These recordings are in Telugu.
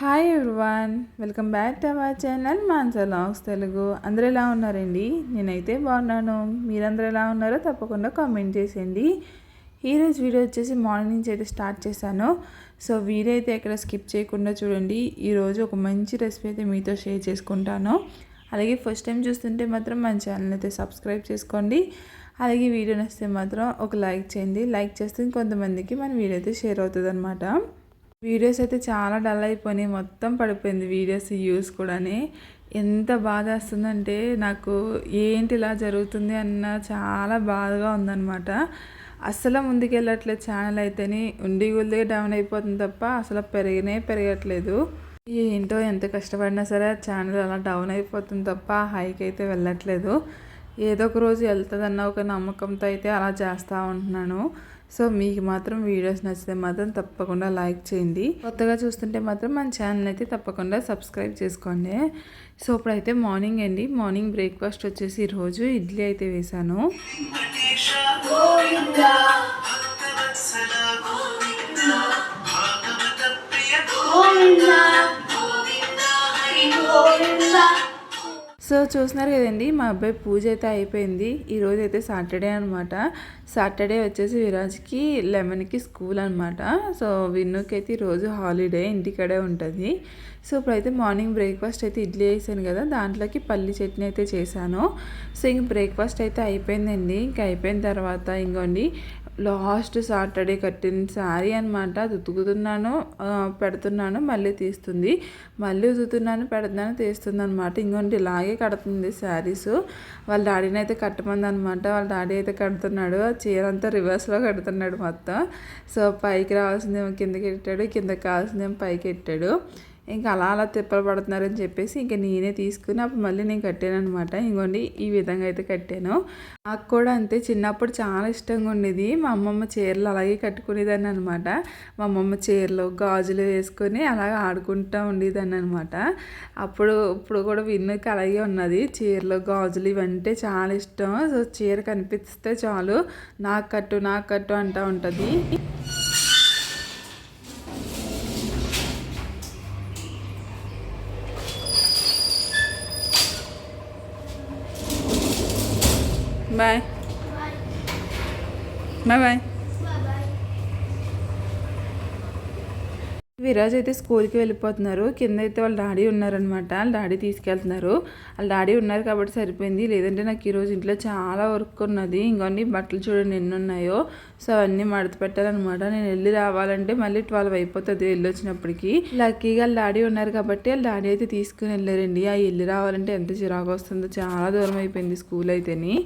Hi everyone welcome back to our channel Mansa లాంగ్స్ తెలుగు అందరూ ఎలా ఉన్నారండి? నేనైతే బాగున్నాను. మీరందరూ ఎలా ఉన్నారో తప్పకుండా కామెంట్ చేసేయండి. ఈరోజు వీడియో వచ్చేసి మార్నింగ్ నుంచి అయితే స్టార్ట్ చేశాను. సో వీడియో అయితే ఎక్కడ స్కిప్ చేయకుండా చూడండి. ఈరోజు ఒక మంచి రెసిపీ అయితే మీతో షేర్ చేసుకుంటాను. అలాగే ఫస్ట్ టైం చూస్తుంటే మాత్రం మన ఛానల్ అయితే సబ్స్క్రైబ్ చేసుకోండి. అలాగే వీడియో నచ్చితే మాత్రం ఒక లైక్ చేయండి. లైక్ చేస్తే కొంతమందికి మన వీడియో అయితే షేర్ అవుతుంది అనమాట వీడియోస్ అయితే చాలా డల్ అయిపోయినాయి. మొత్తం పడిపోయింది వీడియోస్ యూస్ కూడాని. ఎంత బాధ వస్తుందంటే నాకు ఏంటి ఇలా జరుగుతుంది అన్న చాలా బాధగా ఉందన్నమాట. అసలు ముందుకెళ్ళట్లేదు ఛానల్ అయితేనే. ఉండి గుల్దిగా డౌన్ అయిపోతుంది తప్ప అసలు పెరిగినే పెరగట్లేదు. ఏంటో ఎంత కష్టపడినా సరే ఛానల్ అలా డౌన్ అయిపోతుంది తప్ప హైక్ అయితే వెళ్ళట్లేదు. ఏదో ఒక రోజు వెళ్తుందన్న ఒక నమ్మకంతో అయితే అలా చేస్తూ ఉంటున్నాను. సో మీకు మాత్రం వీడియోస్ నచ్చితే మాత్రం తప్పకుండా లైక్ చేయండి. కొత్తగా చూస్తుంటే మాత్రం మన ఛానల్ అయితే తప్పకుండా సబ్స్క్రైబ్ చేసుకోండి. సో ఇప్పుడైతే మార్నింగ్ అండి. మార్నింగ్ బ్రేక్ఫాస్ట్ వచ్చేసి ఈరోజు ఇడ్లీ అయితే వేశాను. సో చూస్తున్నారు కదండి మా అబ్బాయి పూజ అయితే అయిపోయింది. ఈరోజు అయితే సాటర్డే అనమాట సాటర్డే వచ్చేసి విరాజ్కి లెమన్కి స్కూల్ అనమాట సో విన్నుకి అయితే రోజు హాలిడే ఇంటికడే ఉంటుంది. సో ఇప్పుడైతే మార్నింగ్ బ్రేక్ఫాస్ట్ అయితే ఇడ్లీ వేసాను కదా దాంట్లోకి పల్లి చట్నీ అయితే చేశాను. సో ఇంక బ్రేక్ఫాస్ట్ అయితే అయిపోయిందండి. ఇంక అయిపోయిన తర్వాత ఇంకోండి లాస్ట్ సాటర్డే కట్టిన శారీ అనమాట అది ఉతుకుతున్నాను పెడుతున్నాను మళ్ళీ తీస్తుంది. మళ్ళీ ఉతుకుతున్నాను పెడుతున్నాను తీస్తుంది అనమాట ఇంకోటి ఇలాగే కడుతుంది శారీస్ వాళ్ళ డాడీని అయితే కట్టమంది అనమాట వాళ్ళ డాడీ అయితే కడుతున్నాడు. చీర అంతా రివర్స్లో కడుతున్నాడు మొత్తం. సో పైకి రావాల్సిందేమో కిందకి పెట్టాడు కిందకి కావాల్సిందేమో పైకి పెట్టాడు ఇంకా అలా అలా తిప్పలు పడుతున్నారని చెప్పేసి ఇంకా నేనే తీసుకుని అప్పుడు మళ్ళీ నేను కట్టాను అనమాట ఇంకోండి ఈ విధంగా అయితే కట్టాను. నాకు కూడా అంతే చిన్నప్పుడు చాలా ఇష్టంగా ఉండేది. మా అమ్మమ్మ చీరలు అలాగే కట్టుకునేదాన్ని అనమాట మా అమ్మమ్మ చీరలు గాజులు వేసుకొని అలాగే ఆడుకుంటూ ఉండేదాన్ని అనమాట అప్పుడు ఇప్పుడు కూడా విన్నుకి అలాగే ఉన్నది. చీరలు గాజులు ఇవంటే చాలా ఇష్టం. సో చీర కనిపిస్తే చాలు. నాకు కట్టు నాకు కట్టు అంటూ ఉంటుంది. బాయ్ బాయ్ బాయ్ విరాజ్ అయితే స్కూల్కి వెళ్ళిపోతున్నారు. కింద అయితే వాళ్ళ డాడీ ఉన్నారనమాట వాళ్ళ డాడీ తీసుకెళ్తున్నారు. వాళ్ళ డాడీ ఉన్నారు కాబట్టి సరిపోయింది. లేదంటే నాకు ఈరోజు ఇంట్లో చాలా వర్క్ ఉన్నది. ఇంకొన్ని బట్టలు చూడండి ఎన్ని ఉన్నాయో. సో అవన్నీ మడత పెట్టాలన్నమాట. నేను వెళ్ళి రావాలంటే మళ్ళీ ట్వెల్వ్ అయిపోతుంది వెళ్ళి వచ్చినప్పటికి లక్కీగా వాళ్ళ డాడీ ఉన్నారు కాబట్టి వాళ్ళ డాడీ అయితే తీసుకుని వెళ్ళారండి. ఆ వెళ్ళి రావాలంటే ఎంత చిరాకు వస్తుందో. చాలా దూరం అయిపోయింది స్కూల్ అయితేని.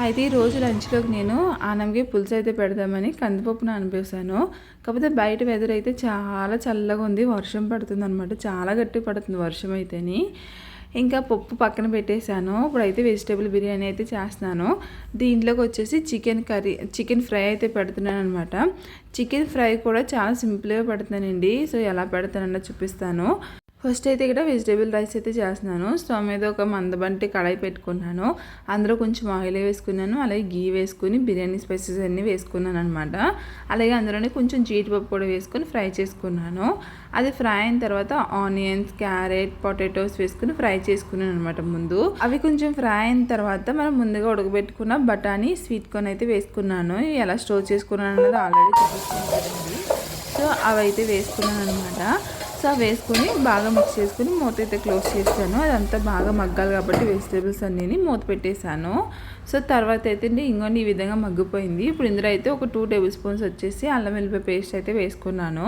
అయితే ఈ రోజు లంచ్లోకి నేను ఆనంగి పులుసు అయితే పెడదామని కందిపప్పు నానబేసాను కాకపోతే బయట వెదర్ అయితే చాలా చల్లగా ఉంది వర్షం పడుతుంది అనమాట చాలా గట్టి పడుతుంది వర్షం అయితేని. ఇంకా పప్పు పక్కన పెట్టేశాను. ఇప్పుడైతే వెజిటేబుల్ బిర్యానీ అయితే చేస్తున్నాను. దీంట్లోకి వచ్చేసి చికెన్ కర్రీ చికెన్ ఫ్రై అయితే పెడుతున్నాను అనమాట చికెన్ ఫ్రై కూడా చాలా సింపుల్గా పెడుతున్నానండి. సో ఎలా పెడతానన్నా చూపిస్తాను. ఫస్ట్ అయితే ఇక్కడ వెజిటేబుల్ రైస్ అయితే చేస్తున్నాను. స్టవ్ మీద ఒక మందబంటి కడాయి పెట్టుకున్నాను. అందులో కొంచెం ఆయిల్ వేసుకున్నాను. అలాగే గీ వేసుకుని బిర్యానీ స్పైసెస్ అన్నీ వేసుకున్నాను అనమాట అలాగే అందులోనే కొంచెం జీడిపప్పు కూడా వేసుకొని ఫ్రై చేసుకున్నాను. అది ఫ్రై అయిన తర్వాత ఆనియన్స్ క్యారెట్ పొటాటోస్ వేసుకుని ఫ్రై చేసుకున్నాను అనమాట ముందు. అవి కొంచెం ఫ్రై అయిన తర్వాత మనం ముందుగా ఉడకబెట్టుకున్న బఠానీ స్వీట్ కార్న్ అయితే వేసుకున్నాను. ఎలా స్టోర్ చేసుకున్నాను అనేది ఆల్రెడీ చూపిస్తుంది సో అవి అయితే వేసుకున్నాను అనమాట సో వేసుకొని బాగా మిక్స్ చేసుకుని మూత అయితే క్లోజ్ చేస్తాను అదంతా బాగా మగ్గాలి కాబట్టి వెజిటేబుల్స్ అన్నీ మూత పెట్టేశాను. సో తర్వాత అయితే ఇంకోండి ఈ విధంగా మగ్గిపోయింది. ఇప్పుడు ఇందులో అయితే ఒక టూ టేబుల్ స్పూన్స్ వచ్చేసి అల్లం వెల్లిపాయ పేస్ట్ అయితే వేసుకున్నాను.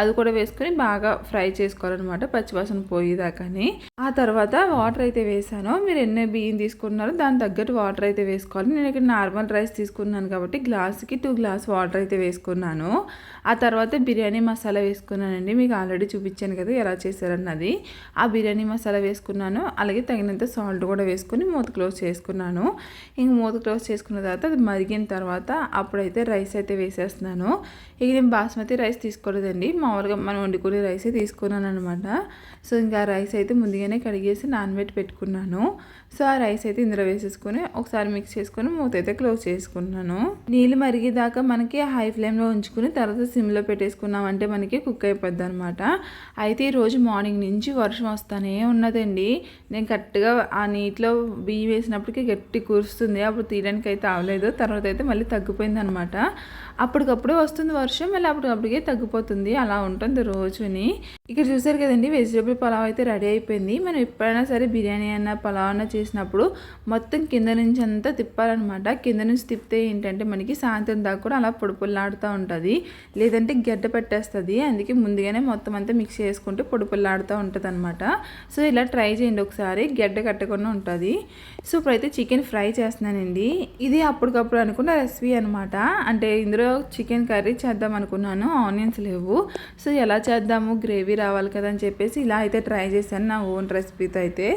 అది కూడా వేసుకొని బాగా ఫ్రై చేసుకోవాలన్నమాట పచ్చివాసన పోయేదాకాని. ఆ తర్వాత వాటర్ అయితే వేసాను మీరు ఎన్ని బియ్యం తీసుకున్నారో దాని తగ్గట్టు వాటర్ అయితే వేసుకోవాలి. నేను ఇక్కడ నార్మల్ రైస్ తీసుకున్నాను కాబట్టి గ్లాస్కి టూ గ్లాస్ వాటర్ అయితే వేసుకున్నాను. ఆ తర్వాత బిర్యానీ మసాలా వేసుకున్నానండి. మీకు ఆల్రెడీ చూపించాను కదా ఎలా చేశారన్నది. ఆ బిర్యానీ మసాలా వేసుకున్నాను. అలాగే తగినంత సాల్ట్ కూడా వేసుకుని మూత క్లోజ్ చేసుకున్నాను. ఇంక మూత క్లోజ్ చేసుకున్న తర్వాత అది మరిగిన తర్వాత అప్పుడైతే రైస్ అయితే వేసేస్తున్నాను. ఇక నేను బాస్మతి రైస్ తీసుకోలేదండి. మామూలుగా మనం వండుకునే రైసే తీసుకున్నాను అనమాట సో ఇంకా రైస్ అయితే ముందుగానే కడిగేసి నానబెట్టి పెట్టుకున్నాను. సో ఆ రైస్ అయితే ఇందులో వేసేసుకొని ఒకసారి మిక్స్ చేసుకొని మూత అయితే క్లోజ్ చేసుకున్నాను నీళ్ళు మరిగేదాకా మనకి హై ఫ్లేమ్లో ఉంచుకుని తర్వాత సిమ్లో పెట్టేసుకున్నామంటే మనకి కుక్ అయిపోద్ది అనమాట అయితే ఈరోజు మార్నింగ్ నుంచి వర్షం వస్తానే ఉన్నదండి. నేను కరెక్ట్గా ఆ నీటిలో బియ్యం వేసినప్పటికీ గట్టి కురుస్తుంది. అప్పుడు తీయడానికి అయితే అవ్వలేదు తర్వాత అయితే మళ్ళీ తగ్గిపోయింది అనమాట అప్పటికప్పుడే వస్తుంది వర్షం మళ్ళీ అప్పటికప్పటికే తగ్గిపోతుంది. అలా ఉంటుంది రోజుని ఇక్కడ చూసారు కదండి వెజిటేబుల్ పలావ్ అయితే రెడీ అయిపోయింది. మనం ఎప్పుడైనా సరే బిర్యానీ అయినా పలావ్ అయినా చేసినప్పుడు మొత్తం కింద నుంచి అంతా తిప్పాలన్నమాట. కింద నుంచి తిప్పితే ఏంటంటే మనకి సాయంత్రం దాకా కూడా అలా పొడిపొల్లాడుతూ ఉంటుంది. లేదంటే గడ్డ పెట్టేస్తుంది. అందుకే ముందుగానే మొత్తం అంతా మిక్స్ చేసుకుంటే పొడిపొల్లాడుతూ ఉంటుంది అనమాట సో ఇలా ట్రై చేయండి ఒకసారి. గడ్డ కట్టకుండా ఉంటుంది. సో ఇప్పుడైతే చికెన్ ఫ్రై చేస్తున్నానండి. ఇది అప్పటికప్పుడు అనుకున్న రెసిపీ అనమాట అంటే ఇందులో చికెన్ కర్రీ చేద్దాం అనుకున్నాను. ఆనియన్స్ లేవు. సో ఎలా చేద్దాము? గ్రేవీ రావాలి కదా అని చెప్పేసి ఇలా అయితే ట్రై చేశాను నా ఓన్ రెసిపీతో అయితే.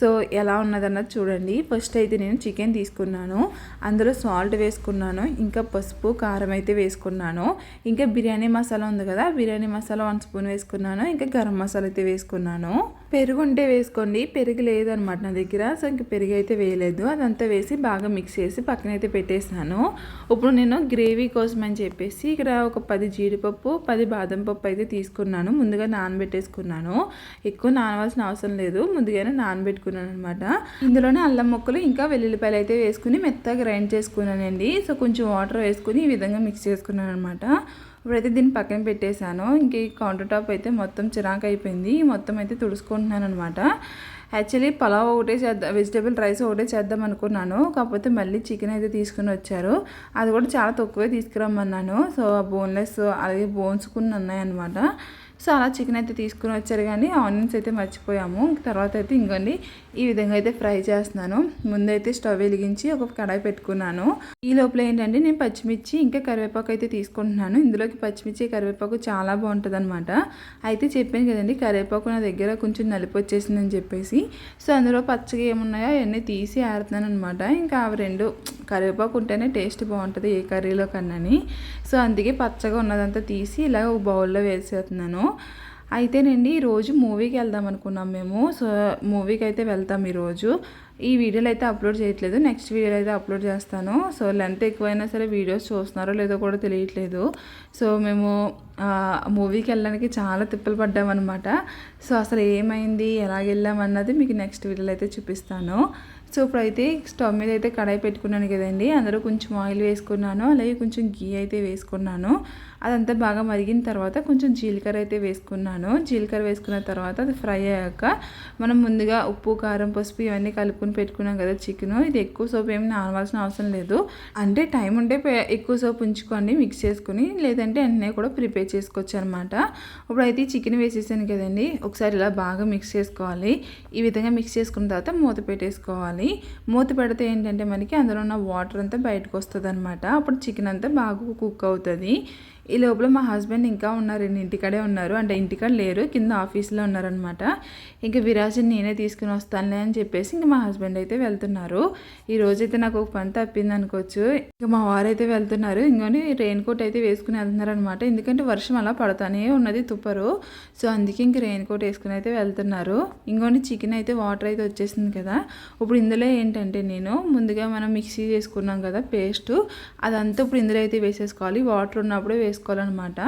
సో ఎలా ఉన్నదన్నది చూడండి. ఫస్ట్ అయితే నేను చికెన్ తీసుకున్నాను. అందులో సాల్ట్ వేసుకున్నాను. ఇంకా పసుపు కారం అయితే వేసుకున్నాను. ఇంకా బిర్యానీ మసాలా ఉంది కదా బిర్యానీ మసాలా వన్ స్పూన్ వేసుకున్నాను. ఇంకా గరం మసాలా అయితే వేసుకున్నాను. పెరుగు ఉంటే వేసుకోండి. పెరుగు లేదనమాట నా దగ్గర. సో ఇంక పెరుగు అయితే వేయలేదు. అదంతా వేసి బాగా మిక్స్ చేసి పక్కన అయితే పెట్టేసాను ఇప్పుడు నేను గ్రేవీ కోసం అని చెప్పేసి ఇక్కడ ఒక పది జీడిపప్పు పది బాదం పప్పు అయితే తీసుకున్నాను. ముందుగా నానబెట్టేసుకున్నాను. ఎక్కువ నానవలసిన అవసరం లేదు. ముందుగానే నానబెట్టుకున్నాను అనమాట ఇందులోనే అల్లం ముక్కలు ఇంకా వెల్లుల్లిపాయలు అయితే వేసుకుని మెత్తగా గ్రైండ్ చేసుకున్నానండి. సో కొంచెం వాటర్ వేసుకుని ఈ విధంగా మిక్స్ చేసుకున్నాను అనమాట ఇప్పుడైతే దీన్ని పక్కన పెట్టేశాను. ఇంక ఈ కౌంటర్ టాప్ అయితే మొత్తం చిరాకు అయిపోయింది మొత్తం అయితే తుడుచుకుంటున్నాను అనమాట యాక్చువల్లీ పలావ్ ఒకటే చేద్దాం వెజిటేబుల్ రైస్ ఒకటే చేద్దాం అనుకున్నాను. కాకపోతే మళ్ళీ చికెన్ అయితే తీసుకుని వచ్చారు. అది కూడా చాలా తక్కువే తీసుకురమ్మన్నాను. సో బోన్లెస్ అలాగే బోన్స్ కొన్ని ఉన్నాయన్నమాట. సో అలా చికెన్ అయితే తీసుకుని వచ్చారు కానీ ఆనియన్స్ అయితే మర్చిపోయాము. తర్వాత అయితే ఇంకోండి ఈ విధంగా అయితే ఫ్రై చేస్తున్నాను. ముందైతే స్టవ్ వెలిగించి ఒక కడాయి పెట్టుకున్నాను. ఈ లోపల ఏంటంటే నేను పచ్చిమిర్చి ఇంకా కరివేపాకు అయితే తీసుకుంటున్నాను. ఇందులోకి పచ్చిమిర్చి కరివేపాకు చాలా బాగుంటుంది అనమాట అయితే చెప్పాను కదండి కరివేపాకు నా దగ్గర కొంచెం నలిపి వచ్చేసిందని చెప్పేసి. సో అందులో పచ్చగా ఏమున్నాయో అవన్నీ తీసి ఆడుతున్నాను అనమాట ఇంకా అవి రెండు కరివేపాకు ఉంటేనే టేస్ట్ బాగుంటుంది ఏ కర్రీలో కన్నాని సో అందుకే పచ్చగా ఉన్నదంతా తీసి ఇలా ఒక బౌల్లో వేసేస్తున్నాను. అయితేనండి ఈరోజు మూవీకి వెళ్దాం అనుకున్నాం మేము. సో మూవీకి అయితే వెళ్తాం ఈరోజు ఈ వీడియోలు అయితే అప్లోడ్ చేయట్లేదు. నెక్స్ట్ వీడియోలు అయితే అప్లోడ్ చేస్తాను. సో లెంత్ ఎక్కువైనా సరే వీడియోస్ చూస్తున్నారో లేదో కూడా తెలియట్లేదు. సో మేము మూవీకి వెళ్ళడానికి చాలా తిప్పలు పడ్డామన్నమాట. సో అసలు ఏమైంది? ఎలాగెళ్ళామన్నది మీకు నెక్స్ట్ వీడియోలో అయితే చూపిస్తాను. సో ఇప్పుడైతే స్టవ్ మీద అయితే కడాయి పెట్టుకున్నాను కదండి. అందులో కొంచెం ఆయిల్ వేసుకున్నాను. అలాగే కొంచెం గీ అయితే వేసుకున్నాను. అదంతా బాగా మరిగిన తర్వాత కొంచెం జీలకర్ర అయితే వేసుకున్నాను. జీలకర్ర వేసుకున్న తర్వాత అది ఫ్రై అయ్యాక మనం ముందుగా ఉప్పు కారం పసుపు ఇవన్నీ కలుపుకొని పెట్టుకున్నాం కదా చికెన్. ఇది ఎక్కువ సోపు ఏమి నానవలసిన అవసరం లేదు. అంటే టైం ఉంటే ఎక్కువ సోపు ఉంచుకోండి మిక్స్ చేసుకుని లేదంటే అన్నీ కూడా ప్రిపేర్ చేసుకోవచ్చు అనమాట ఇప్పుడైతే చికెన్ వేసేసాను కదండి. ఒకసారి ఇలా బాగా మిక్స్ చేసుకోవాలి. ఈ విధంగా మిక్స్ చేసుకున్న తర్వాత మూత పెట్టేసుకోవాలి. మూత పెడితే ఏంటంటే మనకి అందులో ఉన్న వాటర్ అంతా బయటకు వస్తుంది అనమాట అప్పుడు చికెన్ అంతా బాగా కుక్ అవుతుంది. ఈ లోపల మా హస్బెండ్ ఇంకా ఉన్నారు ఇంటికాడే ఉన్నారు. అంటే ఇంటికాడ లేరు కింద ఆఫీస్లో ఉన్నారనమాట ఇంకా విరాజన్ నేనే తీసుకుని వస్తానులే అని చెప్పేసి ఇంకా మా హస్బెండ్ అయితే వెళ్తున్నారు. ఈ రోజైతే నాకు ఒక పని తప్పింది అనుకోవచ్చు. ఇంకా మా వారు అయితే వెళ్తున్నారు. ఇంకొని రెయిన్ కోట్ అయితే వేసుకుని వెళ్తున్నారనమాట ఎందుకంటే వర్షం అలా పడతానే ఉన్నది తుప్పరు. సో అందుకే ఇంక రెయిన్ కోట్ వేసుకుని అయితే వెళ్తున్నారు. ఇంకొని చికెన్ అయితే వాటర్ అయితే వచ్చేసింది కదా. ఇప్పుడు ఇందులో ఏంటంటే నేను ముందుగా మనం మిక్సీ చేసుకున్నాం కదా పేస్ట్ అదంతా ఇప్పుడు ఇందులో అయితే వేసేసుకోవాలి. వాటర్ ఉన్నప్పుడే వేసుకోవాలి. వేసుకోవాలన్నమాట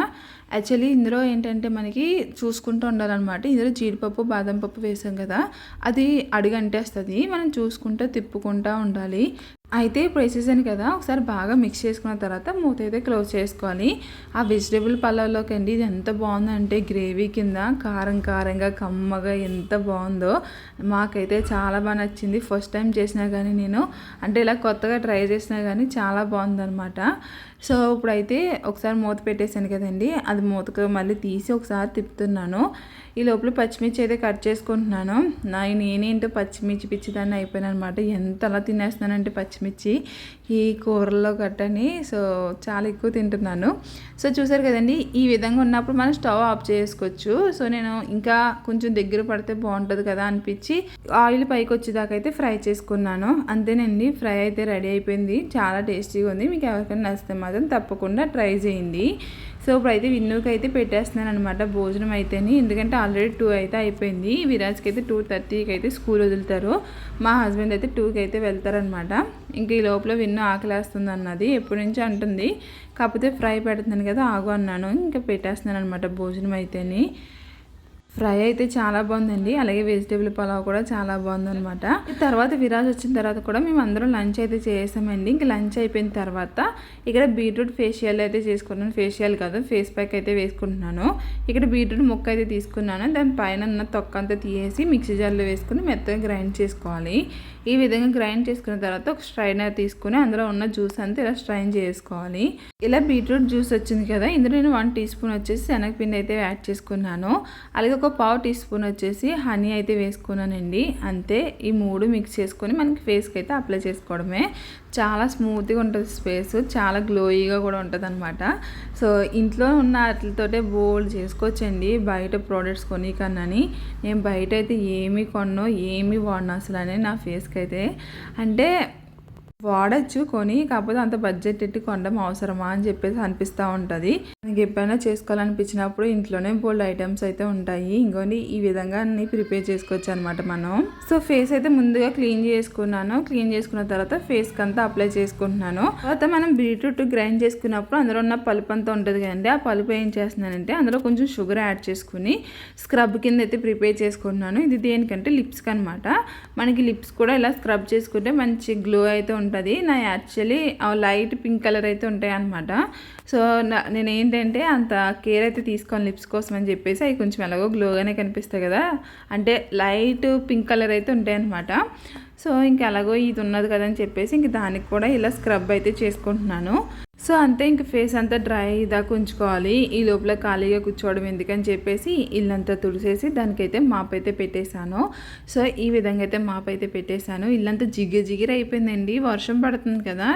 యాక్చువల్లీ ఇందులో ఏంటంటే మనకి చూసుకుంటూ ఉండాలన్నమాట. ఇందులో జీడిపప్పు బాదం పప్పు వేసాం కదా అది అడుగంటేస్తుంది. మనం చూసుకుంటూ తిప్పుకుంటూ ఉండాలి. అయితే ఇప్పుడు వేసేసాను కదా ఒకసారి బాగా మిక్స్ చేసుకున్న తర్వాత మూత అయితే క్లోజ్ చేసుకోవాలి. ఆ వెజిటేబుల్ పళ్ళలోకి అండి ఇది ఎంత బాగుందంటే గ్రేవీ కింద కారం కారంగా కమ్మగా ఎంత బాగుందో మాకైతే చాలా బాగా నచ్చింది. ఫస్ట్ టైం చేసినా కానీ నేను అంటే ఇలా కొత్తగా ట్రై చేసినా కానీ చాలా బాగుందనమాట సో ఇప్పుడైతే ఒకసారి మూత పెట్టేశాను కదండి అది మూతకు మళ్ళీ తీసి ఒకసారి తిప్పుతున్నాను. ఈ లోపల పచ్చిమిర్చి అయితే కట్ చేసుకుంటున్నాను. నా నేనేంటో పచ్చిమిర్చి పిచ్చిదాన్ని అయిపోయాను అనమాట ఎంత అలా తినేస్తున్నానంటే పచ్చిమిర్చి పచ్చిమిర్చి ఈ కూరల్లో గట్టని సో చాలా ఎక్కువ తింటున్నాను. సో చూసారు కదండి ఈ విధంగా ఉన్నప్పుడు మనం స్టవ్ ఆఫ్ చేసుకోవచ్చు. సో నేను ఇంకా కొంచెం దగ్గర పడితే బాగుంటుంది కదా అనిపించి ఆయిల్ పైకి వచ్చేదాకా అయితే ఫ్రై చేసుకున్నాను. అంతేనండి ఫ్రై అయితే రెడీ అయిపోయింది. చాలా టేస్టీగా ఉంది. మీకు ఎవరికైనా నచ్చితే మాత్రం తప్పకుండా ట్రై చేయండి. సో ఇప్పుడైతే విన్నూకి అయితే పెట్టేస్తున్నాను అనమాట భోజనం అయితేని. ఎందుకంటే ఆల్రెడీ టూ అయితే అయిపోయింది. విరాజ్కి అయితే టూ థర్టీకి అయితే స్కూల్ వదులుతారు. మా హస్బెండ్ అయితే టూకి అయితే వెళ్తారనమాట ఇంక ఈ లోపల విన్ను ఆకలేస్తుంది అన్నది ఎప్పటి నుంచి అంటుంది. కాకపోతే ఫ్రై పెడుతున్నాను కదా ఆగు అన్నాను. ఇంకా పెట్టేస్తున్నాను అనమాట భోజనం అయితేని. ఫ్రై అయితే చాలా బాగుందండి. అలాగే వెజిటేబుల్ పలావ్ కూడా చాలా బాగుందనమాట తర్వాత విరాజ్ వచ్చిన తర్వాత కూడా మేము అందరం లంచ్ అయితే చేసామండి ఇంక లంచ్ అయిపోయిన తర్వాత ఇక్కడ బీట్రూట్ ఫేషియల్ అయితే చేసుకున్నాను. ఫేషియల్ కాదు ఫేస్ ప్యాక్ అయితే వేసుకుంటున్నాను. ఇక్కడ బీట్రూట్ ముక్క అయితే తీసుకున్నాను. దాని పైన ఉన్న తొక్క అంతా తీసేసి మిక్సీ జార్లో వేసుకుని మెత్తగా గ్రైండ్ చేసుకోవాలి. ఈ విధంగా గ్రైండ్ చేసుకున్న తర్వాత ఒక స్ట్రైనర్ తీసుకుని అందులో ఉన్న జ్యూస్ అంతా ఇలా స్ట్రైన్ చేసుకోవాలి. ఇలా బీట్రూట్ జ్యూస్ వచ్చింది కదా ఇందులో నేను వన్ టీ స్పూన్ వచ్చేసి శనగపిండి అయితే యాడ్ చేసుకున్నాను. అలాగే ఒక పావు టీ స్పూన్ వచ్చేసి హనీ అయితే వేసుకున్నానండి. అంతే ఈ మూడు మిక్స్ చేసుకొని మనకి ఫేస్కి అయితే అప్లై చేసుకోవడమే. చాలా స్మూత్గా ఉంటుంది స్పేస్ చాలా గ్లోయిగా కూడా ఉంటుంది అనమాట సో ఇంట్లో ఉన్న వాటితోటే బోల్డ్ చేసుకోవచ్చండి. బయట ప్రోడక్ట్స్ కొని కన్నాని నేను బయట అయితే ఏమీ కొన్నో ఏమీ వాడినా అసలు అని నా ఫేస్కి అయితే అంటే వాడచ్చు కొని కాకపోతే అంత బడ్జెట్ ఎట్టి కొనడం అవసరమా అని చెప్పేసి అనిపిస్తూ ఉంటుంది. మనకి ఎప్పుడైనా చేసుకోవాలనిపించినప్పుడు ఇంట్లోనే బోల్డ్ ఐటమ్స్ అయితే ఉంటాయి. ఇంకోని ఈ విధంగా అన్ని ప్రిపేర్ చేసుకోవచ్చు అనమాట మనం. సో ఫేస్ అయితే ముందుగా క్లీన్ చేసుకున్నాను. క్లీన్ చేసుకున్న తర్వాత ఫేస్కి అంతా అప్లై చేసుకుంటున్నాను. తర్వాత మనం బీట్రూట్ గ్రైండ్ చేసుకున్నప్పుడు అందులో ఉన్న పలుపు అంతా ఉంటుంది కదండి ఆ పలుపు ఏం చేస్తున్నానంటే అందులో కొంచెం షుగర్ యాడ్ చేసుకుని స్క్రబ్ కింద అయితే ప్రిపేర్ చేసుకుంటున్నాను. ఇది దేనికంటే లిప్స్కి అనమాట మనకి లిప్స్ కూడా ఇలా స్క్రబ్ చేసుకుంటే మంచి గ్లో అయితే ఉంటుంది. నా యాక్చువల్లీ లైట్ పింక్ కలర్ అయితే ఉంటాయి అనమాట సో నేను ఏంటంటే అంత కేర్ అయితే తీసుకోను లిప్స్ కోసం అని చెప్పేసి అవి కొంచెం ఎలాగో గ్లోగానే కనిపిస్తాయి కదా. అంటే లైట్ పింక్ కలర్ అయితే ఉంటాయి అనమాట సో ఇంక ఎలాగో ఇది ఉన్నది కదా అని చెప్పేసి ఇంక దానికి కూడా ఇలా స్క్రబ్ అయితే చేసుకుంటున్నాను. సో అంతే ఇంక ఫేస్ అంతా డ్రై దాకా ఉంచుకోవాలి ఈ లోపల ఖాళీగా కూర్చోవడం ఎందుకని చెప్పేసి ఇల్లంతా తుడిసేసి దానికైతే మాప్ అయితే పెట్టేశాను. సో ఈ విధంగా అయితే మాప్ అయితే పెట్టేశాను. ఇల్లంతా జిగిరి జిగిరి అయిపోయిందండి. వర్షం పడుతుంది కదా.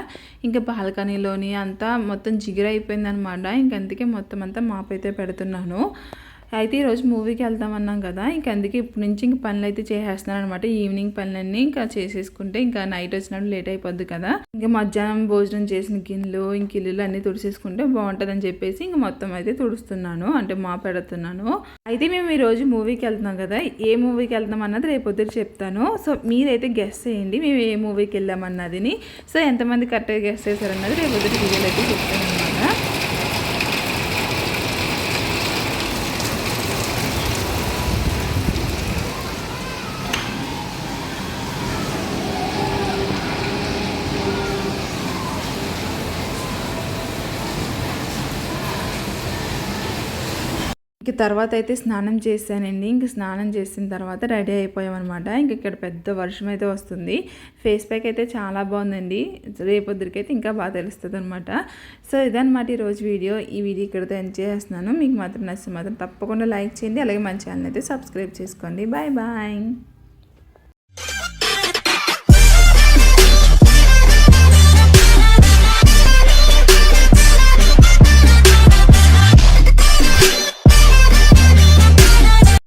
ఇంకా బాల్కనీలోని అంతా మొత్తం జిగిరి అయిపోయింది అనమాట ఇంక అందుకే మొత్తం అంతా మాప్ అయితే పెడుతున్నాను. అయితే ఈరోజు మూవీకి వెళ్తామన్నాం కదా ఇంక అందుకే ఇప్పటి నుంచి ఇంక పనులు అయితే చేసేస్తున్నాను అనమాట ఈవినింగ్ పనులన్నీ ఇంకా చేసేసుకుంటే ఇంకా నైట్ వచ్చినప్పుడు లేట్ అయిపోద్ది కదా. ఇంకా మధ్యాహ్నం భోజనం చేసిన గిన్నెలు ఇంక ఇల్లులు అన్నీ తుడిసేసుకుంటే బాగుంటుందని చెప్పేసి ఇంక మొత్తం అయితే తుడుస్తున్నాను అంటే మా పెడుతున్నాను. అయితే మేము ఈరోజు మూవీకి వెళ్తున్నాం కదా ఏ మూవీకి వెళ్తాం అన్నది రేపొద్దు చెప్తాను. సో మీరైతే గెస్ట్ చేయండి మేము ఏ మూవీకి వెళ్ళామన్నదిని సో ఎంతమంది కరెక్ట్గా గెస్ట్ చేశారన్నది రేపు పొద్దుట వీడియోలో అయితే చెప్తాను అనమాట ఇంక తర్వాత అయితే స్నానం చేశానండి. ఇంక స్నానం చేసిన తర్వాత రెడీ అయిపోయామన్నమాట. ఇంక ఇక్కడ పెద్ద వర్షం అయితే వస్తుంది. ఫేస్ ప్యాక్ అయితే చాలా బాగుందండి. రేపొద్దురికైతే ఇంకా బాగా తెలుస్తుంది అనమాట సో ఇదనమాట ఈరోజు వీడియో. ఈ వీడియో ఇక్కడితో ఎంజాయ్ చేస్తున్నాను. మీకు మాత్రం నచ్చితే మాత్రం తప్పకుండా లైక్ చేయండి. అలాగే మన ఛానల్ అయితే సబ్స్క్రైబ్ చేసుకోండి. Bye bye.